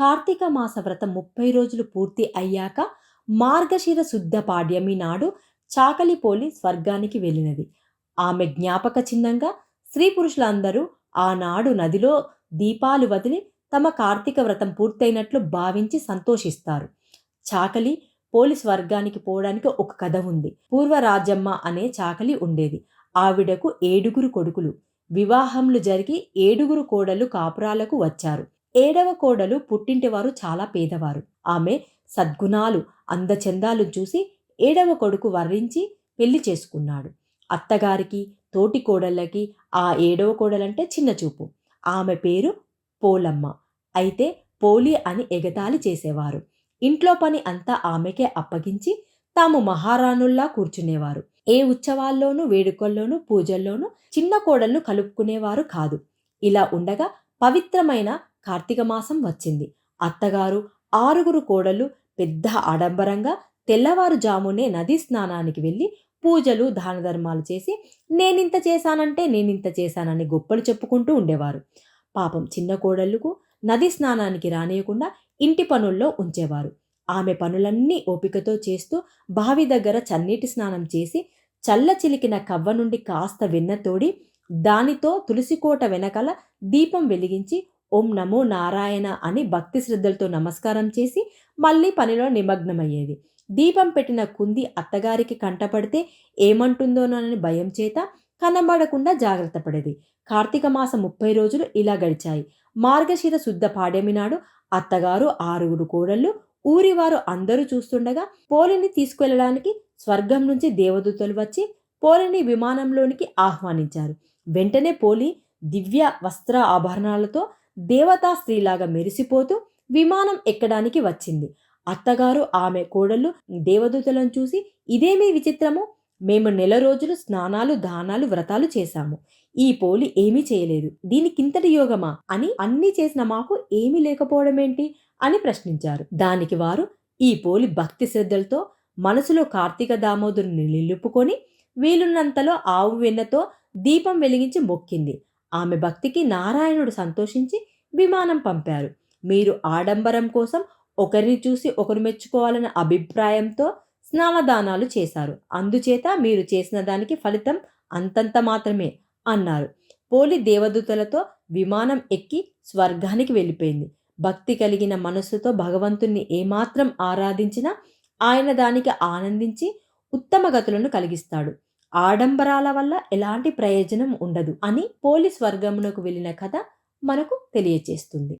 కార్తీక మాస వ్రతం ముప్పై రోజులు పూర్తి అయ్యాక మార్గశిర శుద్ధ పాడ్యమి నాడు చాకలిపోలి స్వర్గానికి వెళ్ళినది. ఆమె జ్ఞాపక చిహ్నంగా స్త్రీ పురుషులందరూ ఆనాడు నదిలో దీపాలు వదిలి తమ కార్తీక వ్రతం పూర్తయినట్లు భావించి సంతోషిస్తారు. చాకలి పోలీస్ వర్గానికి పోవడానికి ఒక కథ ఉంది. పూర్వరాజమ్మ అనే చాకలి ఉండేది. ఆవిడకు ఏడుగురు కొడుకులు. వివాహంలు జరిగి ఏడుగురు కోడలు కాపురాలకు వచ్చారు. ఏడవ కోడలు పుట్టింటివారు చాలా పేదవారు. ఆమె సద్గుణాలు అందచందాలు చూసి ఏడవ కొడుకు వర్రించి పెళ్ళి చేసుకున్నాడు. అత్తగారికి తోటి కోడళ్ళకి ఆ ఏడవ కోడలంటే చిన్న చూపు. ఆమె పేరు పోలమ్మ. అయితే పోలి అని ఎగతాళి చేసేవారు. ఇంట్లో పని అంతా ఆమెకే అప్పగించి తాము మహారాణుల్లా కూర్చునేవారు. ఏ ఉత్సవాల్లోనూ వేడుకల్లోనూ పూజల్లోనూ చిన్న కోడలను కలుపుకునేవారు కాదు. ఇలా ఉండగా పవిత్రమైన కార్తీక మాసం వచ్చింది. అత్తగారు ఆరుగురు కోడలు పెద్ద ఆడంబరంగా తెల్లవారుజామునే నదీ స్నానానికి వెళ్ళి పూజలు దాన ధర్మాలు చేసి నేనింత చేశానంటే నేనింత చేశానని గొప్పలు చెప్పుకుంటూ ఉండేవారు. పాపం చిన్న కోడళ్ళకు నది స్నానానికి రానియకుండా ఇంటి పనుల్లో ఉంచేవారు. ఆమె పనులన్నీ ఓపికతో చేస్తూ బావి దగ్గర చన్నీటి స్నానం చేసి చల్ల చిలికిన కవ్వ నుండి కాస్త వెన్న తోడి దానితో తులసికోట వెనకల దీపం వెలిగించి ఓం నమో నారాయణ అని భక్తి శ్రద్ధలతో నమస్కారం చేసి మళ్ళీ పనిలో నిమగ్నమయ్యేది. దీపం పెట్టిన కుంది అత్తగారికి కంటపడితే ఏమంటుందోనని భయం చేత కనబడకుండా జాగ్రత్త పడేది. కార్తీక మాసం ముప్పై రోజులు ఇలా గడిచాయి. మార్గశిర శుద్ధ పాడ్యమి నాడు అత్తగారు ఆరుగురు కోడళ్ళు ఊరివారు అందరూ చూస్తుండగా పోలిని తీసుకువెళ్ళడానికి స్వర్గం నుంచి దేవదూతలు వచ్చి పోలిని విమానంలోనికి ఆహ్వానించారు. వెంటనే పోలి దివ్య వస్త్ర ఆభరణాలతో దేవతా స్త్రీలాగా మెరిసిపోతూ విమానం ఎక్కడానికి వచ్చింది. అత్తగారు ఆమె కోడళ్ళు దేవదూతలను చూసి ఇదేమీ విచిత్రము? మేము నెల రోజులు స్నానాలు దానాలు వ్రతాలు చేశాము. ఈ పోలి ఏమీ చేయలేదు. దీనికింతటి యోగమా అని అన్నీ చేసిన మాకు ఏమీ లేకపోవడమేంటి అని ప్రశ్నించారు. దానికి వారు ఈ పోలి భక్తి శ్రద్ధలతో మనసులో కార్తీక దామోదరుని నిలుపుకొని వీలున్నంతలో ఆవు వెన్నతో దీపం వెలిగించి మొక్కింది. ఆమె భక్తికి నారాయణుడు సంతోషించి విమానం పంపారు. మీరు ఆడంబరం కోసం ఒకరిని చూసి ఒకరు మెచ్చుకోవాలన్న అభిప్రాయంతో స్నానదానాలు చేశారు. అందుచేత మీరు చేసిన దానికి ఫలితం అంతంత మాత్రమే అన్నారు. పోలి దేవదూతలతో విమానం ఎక్కి స్వర్గానికి వెళ్ళిపోయింది. భక్తి కలిగిన మనస్సుతో భగవంతుణ్ణి ఏమాత్రం ఆరాధించినా ఆయన దానికి ఆనందించి ఉత్తమ గతులను కలిగిస్తాడు. ఆడంబరాల వల్ల ఎలాంటి ప్రయోజనం ఉండదు అని పోలీస్ వర్గమునకు వెళ్ళిన కథ మనకు తెలియచేస్తుంది.